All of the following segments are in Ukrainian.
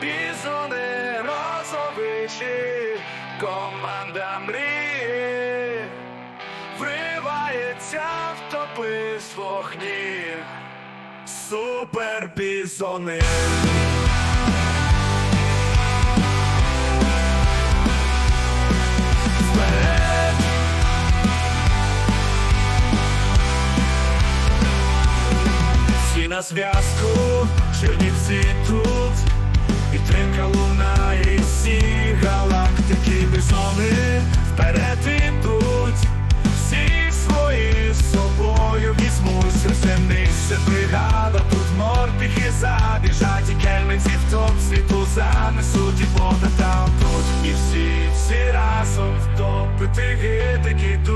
Бізони розовичі, команда мрії вривається в топи з вогні. Супер бізони. Всі на зв'язку, Чернівці тут морпіхи забіжать І кельниці в топ світу занесуть І вода там тут. І всі, всі разом в гитики йдуть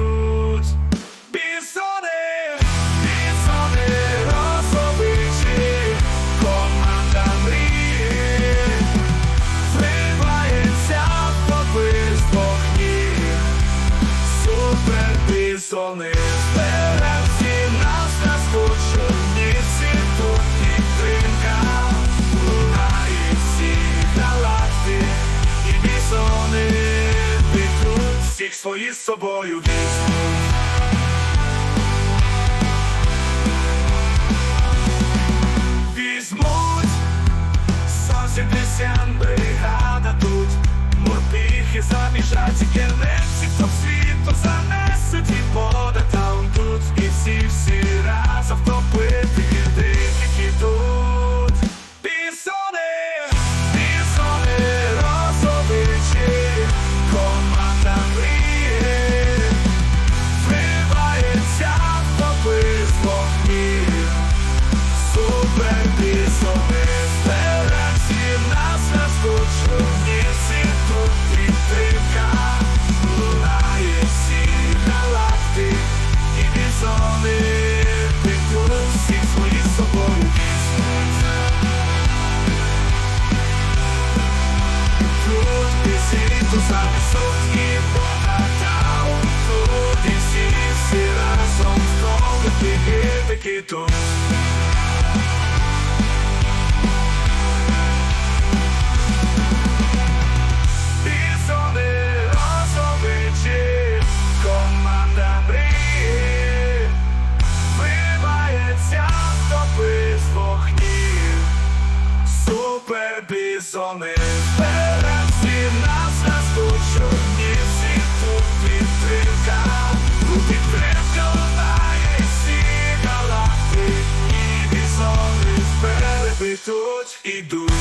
всіх свої з собою візьмуть. візьмуть десян бригада тут Морпіхи забіжать і світу занесуть і багато Тут і всі, всі разом Знову І бісони вперед тут ідуть